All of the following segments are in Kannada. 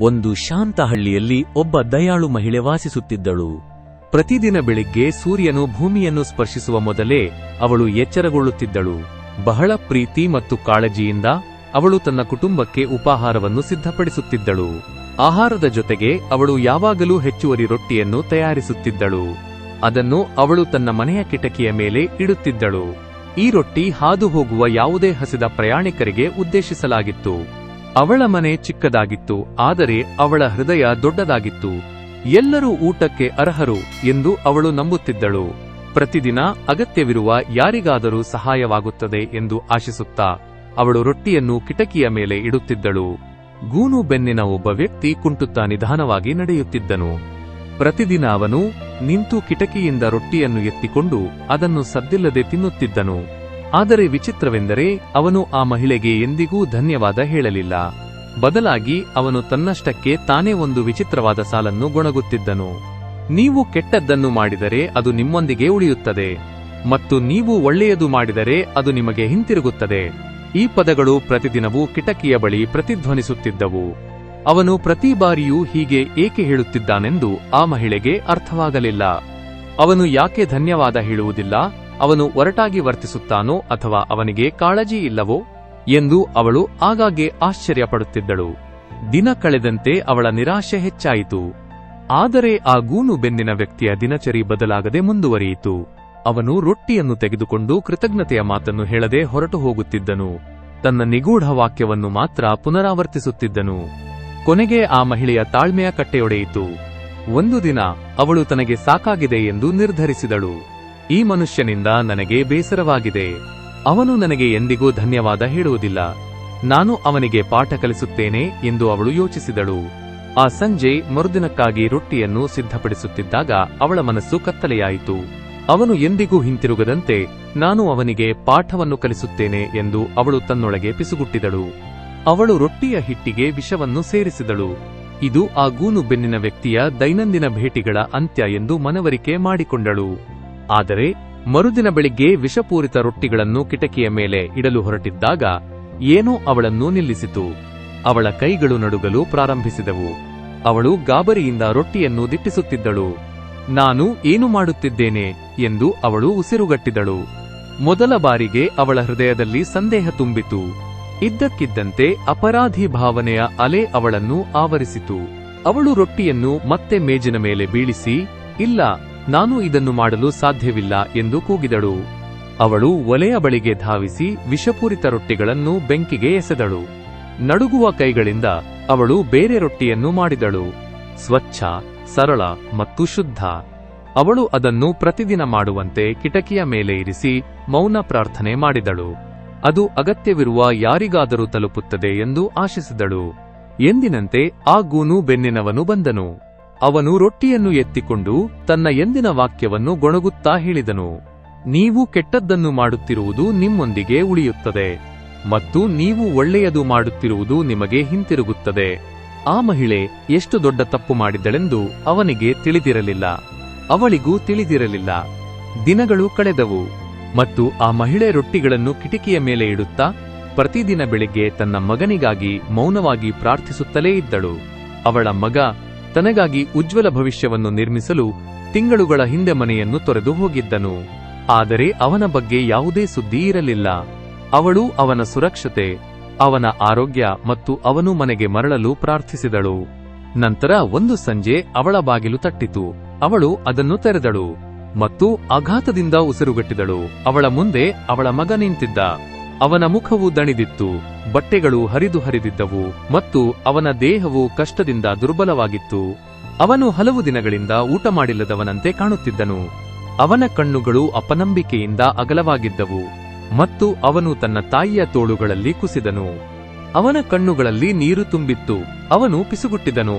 ಒಂದು ಶಾಂತ ಹಳ್ಳಿಯಲ್ಲಿ ಒಬ್ಬ ದಯಾಳು ಮಹಿಳೆ ವಾಸಿಸುತ್ತಿದ್ದಳು. ಪ್ರತಿದಿನ ಬೆಳಿಗ್ಗೆ ಸೂರ್ಯನು ಭೂಮಿಯನ್ನು ಸ್ಪರ್ಶಿಸುವ ಮೊದಲೇ ಅವಳು ಎಚ್ಚರಗೊಳ್ಳುತ್ತಿದ್ದಳು. ಬಹಳ ಪ್ರೀತಿ ಮತ್ತು ಕಾಳಜಿಯಿಂದ ಅವಳು ತನ್ನ ಕುಟುಂಬಕ್ಕೆ ಉಪಾಹಾರವನ್ನು ಸಿದ್ಧಪಡಿಸುತ್ತಿದ್ದಳು. ಆಹಾರದ ಜೊತೆಗೆ ಅವಳು ಯಾವಾಗಲೂ ಹೆಚ್ಚುವರಿ ರೊಟ್ಟಿಯನ್ನು ತಯಾರಿಸುತ್ತಿದ್ದಳು. ಅದನ್ನು ಅವಳು ತನ್ನ ಮನೆಯ ಕಿಟಕಿಯ ಮೇಲೆ ಇಡುತ್ತಿದ್ದಳು. ಈ ರೊಟ್ಟಿ ಹಾದು ಹೋಗುವ ಯಾವುದೇ ಹಸಿದ ಪ್ರಯಾಣಿಕರಿಗೆ ಉದ್ದೇಶಿಸಲಾಗಿತ್ತು. ಅವಳ ಮನೆ ಚಿಕ್ಕದಾಗಿತ್ತು, ಆದರೆ ಅವಳ ಹೃದಯ ದೊಡ್ಡದಾಗಿತ್ತು. ಎಲ್ಲರೂ ಊಟಕ್ಕೆ ಅರ್ಹರು ಎಂದು ಅವಳು ನಂಬುತ್ತಿದ್ದಳು. ಪ್ರತಿದಿನ ಅಗತ್ಯವಿರುವ ಯಾರಿಗಾದರೂ ಸಹಾಯವಾಗುತ್ತದೆ ಎಂದು ಆಶಿಸುತ್ತಾ, ಅವಳು ರೊಟ್ಟಿಯನ್ನು ಕಿಟಕಿಯ ಮೇಲೆ ಇಡುತ್ತಿದ್ದಳು. ಗೂನು ಬೆನ್ನಿನ ಒಬ್ಬ ವ್ಯಕ್ತಿ ಕುಂಟುತ್ತಾ ನಿಧಾನವಾಗಿ ನಡೆಯುತ್ತಿದ್ದನು. ಪ್ರತಿದಿನ ಅವನು ನಿಂತು ಕಿಟಕಿಯಿಂದ ರೊಟ್ಟಿಯನ್ನು ಎತ್ತಿಕೊಂಡು ಅದನ್ನು ಸದ್ದಿಲ್ಲದೆ ತಿನ್ನುತ್ತಿದ್ದನು. ಆದರೆ ವಿಚಿತ್ರವೆಂದರೆ ಅವನು ಆ ಮಹಿಳೆಗೆ ಎಂದಿಗೂ ಧನ್ಯವಾದ ಹೇಳಲಿಲ್ಲ. ಬದಲಾಗಿ ಅವನು ತನ್ನಷ್ಟಕ್ಕೆ ತಾನೇ ಒಂದು ವಿಚಿತ್ರವಾದ ಸಾಲನ್ನು ಗೊಣಗುತ್ತಿದ್ದನು. ನೀವು ಕೆಟ್ಟದ್ದನ್ನು ಮಾಡಿದರೆ ಅದು ನಿಮ್ಮೊಂದಿಗೆ ಉಳಿಯುತ್ತದೆ. ಮತ್ತು ನೀವು ಒಳ್ಳೆಯದು ಮಾಡಿದರೆ ಅದು ನಿಮಗೆ ಹಿಂತಿರುಗುತ್ತದೆ. ಈ ಪದಗಳು ಪ್ರತಿದಿನವೂ ಕಿಟಕಿಯ ಬಳಿ ಪ್ರತಿಧ್ವನಿಸುತ್ತಿದ್ದವು. ಅವನು ಪ್ರತಿ ಬಾರಿಯೂ ಹೀಗೆ ಏಕೆ ಹೇಳುತ್ತಿದ್ದಾನೆಂದು ಆ ಮಹಿಳೆಗೆ ಅರ್ಥವಾಗಲಿಲ್ಲ. ಅವನು ಯಾಕೆ ಧನ್ಯವಾದ ಹೇಳುವುದಿಲ್ಲ? ಅವನು ಒರಟಾಗಿ ವರ್ತಿಸುತ್ತಾನೋ ಅಥವಾ ಅವನಿಗೆ ಕಾಳಜಿ ಇಲ್ಲವೋ ಎಂದು ಅವಳು ಆಗಾಗ್ಗೆ ಆಶ್ಚರ್ಯಪಡುತ್ತಿದ್ದಳು. ದಿನ ಕಳೆದಂತೆ ಅವಳ ನಿರಾಶೆ ಹೆಚ್ಚಾಯಿತು. ಆದರೆ ಆ ಗೂನು ಬೆನ್ನಿನ ವ್ಯಕ್ತಿಯ ದಿನಚರಿ ಬದಲಾಗದೆ ಮುಂದುವರಿಯಿತು. ಅವನು ರೊಟ್ಟಿಯನ್ನು ತೆಗೆದುಕೊಂಡು ಕೃತಜ್ಞತೆಯ ಮಾತನ್ನು ಹೇಳದೆ ಹೊರಟು ಹೋಗುತ್ತಿದ್ದನು. ತನ್ನ ನಿಗೂಢ ವಾಕ್ಯವನ್ನು ಮಾತ್ರ ಪುನರಾವರ್ತಿಸುತ್ತಿದ್ದನು. ಕೊನೆಗೆ ಆ ಮಹಿಳೆಯ ತಾಳ್ಮೆಯ ಕಟ್ಟೆಯೊಡೆಯಿತು. ಒಂದು ದಿನ ಅವಳು ತನಗೆ ಸಾಕಾಗಿದೆ ಎಂದು ನಿರ್ಧರಿಸಿದಳು. ಈ ಮನುಷ್ಯನಿಂದ ನನಗೆ ಬೇಸರವಾಗಿದೆ. ಅವನು ನನಗೆ ಎಂದಿಗೂ ಧನ್ಯವಾದ ಹೇಳುವುದಿಲ್ಲ. ನಾನು ಅವನಿಗೆ ಪಾಠ ಕಲಿಸುತ್ತೇನೆ ಎಂದು ಅವಳು ಯೋಚಿಸಿದಳು. ಆ ಸಂಜೆ ಮರುದಿನಕ್ಕಾಗಿ ರೊಟ್ಟಿಯನ್ನು ಸಿದ್ಧಪಡಿಸುತ್ತಿದ್ದಾಗ ಅವಳ ಮನಸ್ಸು ಕತ್ತಲೆಯಾಯಿತು. ಅವನು ಎಂದಿಗೂ ಹಿಂತಿರುಗದಂತೆ ನಾನು ಅವನಿಗೆ ಪಾಠವನ್ನು ಕಲಿಸುತ್ತೇನೆ ಎಂದು ಅವಳು ತನ್ನೊಳಗೆ ಪಿಸುಗುಟ್ಟಿದಳು. ಅವಳು ರೊಟ್ಟಿಯ ಹಿಟ್ಟಿಗೆ ವಿಷವನ್ನು ಸೇರಿಸಿದಳು. ಇದು ಆ ಗೂನು ಬೆನ್ನಿನ ವ್ಯಕ್ತಿಯ ದೈನಂದಿನ ಭೇಟಿಗಳ ಅಂತ್ಯ ಎಂದು ಮನವರಿಕೆ ಮಾಡಿಕೊಂಡಳು. ಆದರೆ ಮರುದಿನ ಬೆಳಿಗ್ಗೆ ವಿಷಪೂರಿತ ರೊಟ್ಟಿಗಳನ್ನು ಕಿಟಕಿಯ ಮೇಲೆ ಇಡಲು ಹೊರಟಿದ್ದಾಗ ಏನೋ ಅವಳನ್ನು ನಿಲ್ಲಿಸಿತು. ಅವಳ ಕೈಗಳು ನಡುಗಲು ಪ್ರಾರಂಭಿಸಿದವು. ಅವಳು ಗಾಬರಿಯಿಂದ ರೊಟ್ಟಿಯನ್ನು ದಿಟ್ಟಿಸುತ್ತಿದ್ದಳು. ನಾನು ಏನು ಮಾಡುತ್ತಿದ್ದೇನೆ ಎಂದು ಅವಳು ಉಸಿರುಗಟ್ಟಿದಳು. ಮೊದಲ ಬಾರಿಗೆ ಅವಳ ಹೃದಯದಲ್ಲಿ ಸಂದೇಹ ತುಂಬಿತು. ಇದ್ದಕ್ಕಿದ್ದಂತೆ ಅಪರಾಧಿ ಭಾವನೆಯ ಅಲೆ ಅವಳನ್ನು ಆವರಿಸಿತು. ಅವಳು ರೊಟ್ಟಿಯನ್ನು ಮತ್ತೆ ಮೇಜಿನ ಮೇಲೆ ಬೀಳಿಸಿ, ಇಲ್ಲ ನಾನು ಇದನ್ನು ಮಾಡಲು ಸಾಧ್ಯವಿಲ್ಲ ಎಂದು ಕೂಗಿದಳು. ಅವಳು ಒಲೆಯ ಬಳಿಗೆ ಧಾವಿಸಿ ವಿಷಪೂರಿತ ರೊಟ್ಟಿಗಳನ್ನು ಬೆಂಕಿಗೆ ಎಸೆದಳು. ನಡುಗುವ ಕೈಗಳಿಂದ ಅವಳು ಬೇರೆ ರೊಟ್ಟಿಯನ್ನು ಮಾಡಿದಳು. ಸ್ವಚ್ಛ, ಸರಳ ಮತ್ತು ಶುದ್ಧ. ಅವಳು ಅದನ್ನು ಪ್ರತಿದಿನ ಮಾಡುವಂತೆ ಕಿಟಕಿಯ ಮೇಲೆ ಇರಿಸಿ ಮೌನ ಪ್ರಾರ್ಥನೆ ಮಾಡಿದಳು. ಅದು ಅಗತ್ಯವಿರುವ ಯಾರಿಗಾದರೂ ತಲುಪುತ್ತದೆ ಎಂದು ಆಶಿಸಿದಳು. ಎಂದಿನಂತೆ ಆ ಗೂನು ಬೆನ್ನಿನವನು ಬಂದನು. ಅವನು ರೊಟ್ಟಿಯನ್ನು ಎತ್ತಿಕೊಂಡು ತನ್ನ ಎಂದಿನ ವಾಕ್ಯವನ್ನು ಗೊಣಗುತ್ತಾ ಹೇಳಿದನು, ನೀವು ಕೆಟ್ಟದ್ದನ್ನು ಮಾಡುತ್ತಿರುವುದು ನಿಮ್ಮೊಂದಿಗೆ ಉಳಿಯುತ್ತದೆ ಮತ್ತು ನೀವು ಒಳ್ಳೆಯದು ಮಾಡುತ್ತಿರುವುದು ನಿಮಗೆ ಹಿಂತಿರುಗುತ್ತದೆ. ಆ ಮಹಿಳೆ ಎಷ್ಟು ದೊಡ್ಡ ತಪ್ಪು ಮಾಡಿದ್ದಳೆಂದು ಅವನಿಗೆ ತಿಳಿದಿರಲಿಲ್ಲ. ಅವಳಿಗೂ ತಿಳಿದಿರಲಿಲ್ಲ. ದಿನಗಳು ಕಳೆದವು ಮತ್ತು ಆ ಮಹಿಳೆ ರೊಟ್ಟಿಗಳನ್ನು ಕಿಟಕಿಯ ಮೇಲೆ ಇಡುತ್ತಾ ಪ್ರತಿದಿನ ಬೆಳಿಗ್ಗೆ ತನ್ನ ಮಗನಿಗಾಗಿ ಮೌನವಾಗಿ ಪ್ರಾರ್ಥಿಸುತ್ತಲೇ ಇದ್ದಳು. ಅವಳ ಮಗ ತನಗಾಗಿ ಉಜ್ವಲ ಭವಿಷ್ಯವನ್ನು ನಿರ್ಮಿಸಲು ತಿಂಗಳುಗಳ ಹಿಂದೆ ಮನೆಯನ್ನು ತೊರೆದು ಹೋಗಿದ್ದನು. ಆದರೆ ಅವನ ಬಗ್ಗೆ ಯಾವುದೇ ಸುದ್ದಿ ಇರಲಿಲ್ಲ. ಅವಳು ಅವನ ಸುರಕ್ಷತೆ, ಅವನ ಆರೋಗ್ಯ ಮತ್ತು ಅವನು ಮನೆಗೆ ಮರಳಲು ಪ್ರಾರ್ಥಿಸಿದಳು. ನಂತರ ಒಂದು ಸಂಜೆ ಅವಳ ಬಾಗಿಲು ತಟ್ಟಿತು. ಅವಳು ಅದನ್ನು ತೆರೆದಳು ಮತ್ತು ಆಘಾತದಿಂದ ಉಸಿರುಗಟ್ಟಿದಳು. ಅವಳ ಮುಂದೆ ಅವಳ ಮಗ ನಿಂತಿದ್ದ. ಅವನ ಮುಖವು ದಣಿದಿತ್ತು, ಬಟ್ಟೆಗಳು ಹರಿದು ಹರಿದಿದ್ದವು ಮತ್ತು ಅವನ ದೇಹವು ಕಷ್ಟದಿಂದ ದುರ್ಬಲವಾಗಿತ್ತು. ಅವನು ಹಲವು ದಿನಗಳಿಂದ ಊಟ ಮಾಡಿಲ್ಲದವನಂತೆ ಕಾಣುತ್ತಿದ್ದನು. ಅವನ ಕಣ್ಣುಗಳು ಅಪನಂಬಿಕೆಯಿಂದ ಅಗಲವಾಗಿದ್ದವು ಮತ್ತು ಅವನು ತನ್ನ ತಾಯಿಯ ತೋಳುಗಳಲ್ಲಿ ಕುಸಿದನು. ಅವನ ಕಣ್ಣುಗಳಲ್ಲಿ ನೀರು ತುಂಬಿತ್ತು, ಅವನು ಪಿಸುಗುಟ್ಟಿದನು.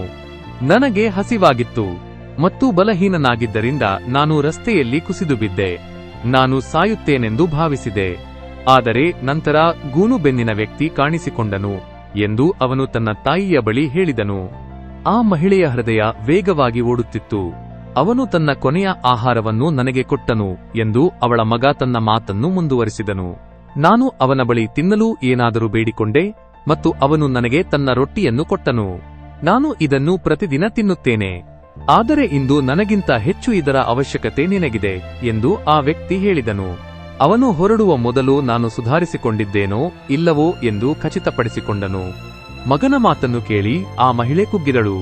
ನನಗೆ ಹಸಿವಾಗಿತ್ತು ಮತ್ತು ಬಲಹೀನನಾಗಿದ್ದರಿಂದ ನಾನು ರಸ್ತೆಯಲ್ಲಿ ಕುಸಿದು ಬಿದ್ದೆ. ನಾನು ಸಾಯುತ್ತೇನೆಂದು ಭಾವಿಸಿದೆ. ಆದರೆ ನಂತರ ಗೂನುಬೆನ್ನಿನ ವ್ಯಕ್ತಿ ಕಾಣಿಸಿಕೊಂಡನು ಎಂದು ಅವನು ತನ್ನ ತಾಯಿಯ ಬಳಿ ಹೇಳಿದನು. ಆ ಮಹಿಳೆಯ ಹೃದಯ ವೇಗವಾಗಿ ಓಡುತ್ತಿತ್ತು. ಅವನು ತನ್ನ ಕೊನೆಯ ಆಹಾರವನ್ನು ನನಗೆ ಕೊಟ್ಟನು ಎಂದು ಅವಳ ಮಗ ತನ್ನ ಮಾತನ್ನು ಮುಂದುವರಿಸಿದನು. ನಾನು ಅವನ ಬಳಿ ತಿನ್ನಲು ಏನಾದರೂ ಬೇಡಿಕೊಂಡೆ ಮತ್ತು ಅವನು ನನಗೆ ತನ್ನ ರೊಟ್ಟಿಯನ್ನು ಕೊಟ್ಟನು. ನಾನು ಇದನ್ನು ಪ್ರತಿದಿನ ತಿನ್ನುತ್ತೇನೆ. ಆದರೆ ಇಂದು ನನಗಿಂತ ಹೆಚ್ಚು ಇದರ ಅವಶ್ಯಕತೆ ನಿನಗಿದೆ ಎಂದು ಆ ವ್ಯಕ್ತಿ ಹೇಳಿದನು. ಅವನು ಹೊರಡುವ ಮೊದಲು ನಾನು ಸುಧಾರಿಸಿಕೊಂಡಿದ್ದೇನೋ ಇಲ್ಲವೋ ಎಂದು ಖಚಿತಪಡಿಸಿಕೊಂಡನು. ಮಗನ ಮಾತನ್ನು ಕೇಳಿ ಆ ಮಹಿಳೆ ಕುಗ್ಗಿದಳು.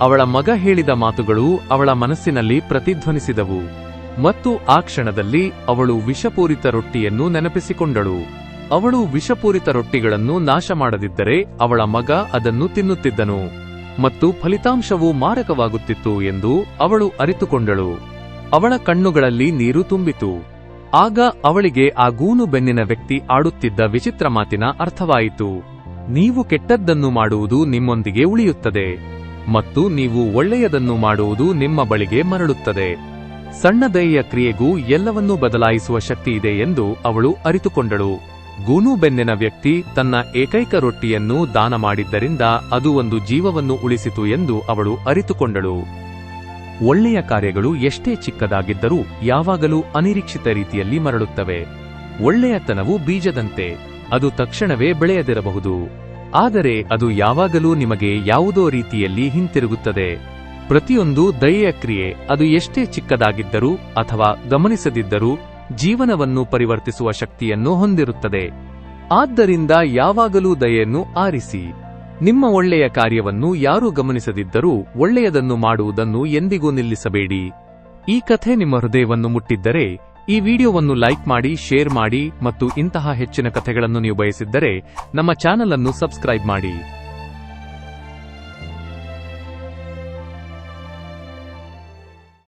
ಅವಳ ಮಗ ಹೇಳಿದ ಮಾತುಗಳು ಅವಳ ಮನಸ್ಸಿನಲ್ಲಿ ಪ್ರತಿಧ್ವನಿಸಿದವು. ಮತ್ತು ಆ ಕ್ಷಣದಲ್ಲಿ ಅವಳು ವಿಷಪೂರಿತ ರೊಟ್ಟಿಯನ್ನು ನೆನಪಿಸಿಕೊಂಡಳು. ಅವಳು ವಿಷಪೂರಿತ ರೊಟ್ಟಿಗಳನ್ನು ನಾಶ ಮಾಡದಿದ್ದರೆ ಅವಳ ಮಗ ಅದನ್ನು ತಿನ್ನುತ್ತಿದ್ದನು. ಮತ್ತು ಫಲಿತಾಂಶವು ಮಾರಕವಾಗುತ್ತಿತ್ತು ಎಂದು ಅವಳು ಅರಿತುಕೊಂಡಳು. ಅವಳ ಕಣ್ಣುಗಳಲ್ಲಿ ನೀರು ತುಂಬಿತು. ಆಗ ಅವಳಿಗೆ ಆ ಗೂನು ಬೆನ್ನಿನ ವ್ಯಕ್ತಿ ಆಡುತ್ತಿದ್ದ ವಿಚಿತ್ರ ಮಾತಿನ ಅರ್ಥವಾಯಿತು. ನೀವು ಕೆಟ್ಟದ್ದನ್ನು ಮಾಡುವುದು ನಿಮ್ಮೊಂದಿಗೆ ಉಳಿಯುತ್ತದೆ ಮತ್ತು ನೀವು ಒಳ್ಳೆಯದನ್ನು ಮಾಡುವುದು ನಿಮ್ಮ ಬಳಿಗೆ ಮರಳುತ್ತದೆ. ಸಣ್ಣ ದಯೆಯ ಕ್ರಿಯೆಗೂ ಎಲ್ಲವನ್ನೂ ಬದಲಾಯಿಸುವ ಶಕ್ತಿಯಿದೆ ಎಂದು ಅವಳು ಅರಿತುಕೊಂಡಳು. ಗೂನು ಬೆನ್ನಿನ ವ್ಯಕ್ತಿ ತನ್ನ ಏಕೈಕ ರೊಟ್ಟಿಯನ್ನು ದಾನ ಮಾಡಿದ್ದರಿಂದ ಅದು ಒಂದು ಜೀವವನ್ನು ಉಳಿಸಿತು ಎಂದು ಅವಳು ಅರಿತುಕೊಂಡಳು. ಒಳ್ಳೆಯ ಕಾರ್ಯಗಳು ಎಷ್ಟೇ ಚಿಕ್ಕದಾಗಿದ್ದರೂ ಯಾವಾಗಲೂ ಅನಿರೀಕ್ಷಿತ ರೀತಿಯಲ್ಲಿ ಮರಳುತ್ತವೆ. ಒಳ್ಳೆಯತನವು ಬೀಜದಂತೆ, ಅದು ತಕ್ಷಣವೇ ಬೆಳೆಯದಿರಬಹುದು. ಆದರೆ ಅದು ಯಾವಾಗಲೂ ನಿಮಗೆ ಯಾವುದೋ ರೀತಿಯಲ್ಲಿ ಹಿಂತಿರುಗುತ್ತದೆ. ಪ್ರತಿಯೊಂದು ದಯೆಯ ಕ್ರಿಯೆ, ಅದು ಎಷ್ಟೇ ಚಿಕ್ಕದಾಗಿದ್ದರೂ ಅಥವಾ ಗಮನಿಸದಿದ್ದರೂ ಜೀವನವನ್ನು ಪರಿವರ್ತಿಸುವ ಶಕ್ತಿಯನ್ನು ಹೊಂದಿರುತ್ತದೆ. ಆದ್ದರಿಂದ ಯಾವಾಗಲೂ ದಯೆಯನ್ನು ಆರಿಸಿ. ನಿಮ್ಮ ಒಳ್ಳೆಯ ಕಾರ್ಯವನ್ನು ಯಾರೂ ಗಮನಿಸದಿದ್ದರೂ ಒಳ್ಳೆಯದನ್ನು ಮಾಡುವುದನ್ನು ಎಂದಿಗೂ ನಿಲ್ಲಿಸಬೇಡಿ. ಈ ಕಥೆ ನಿಮ್ಮ ಹೃದಯವನ್ನು ಮುಟ್ಟಿದ್ದರೆ, ಈ ವಿಡಿಯೋವನ್ನು ಲೈಕ್ ಮಾಡಿ, ಶೇರ್ ಮಾಡಿ ಮತ್ತು ಇಂತಹ ಹೆಚ್ಚಿನ ಕಥೆಗಳನ್ನು ನೀವು ಬಯಸಿದ್ದರೆ ನಮ್ಮ ಚಾನಲ್ ಅನ್ನು ಸಬ್ಸ್ಕ್ರೈಬ್ ಮಾಡಿ.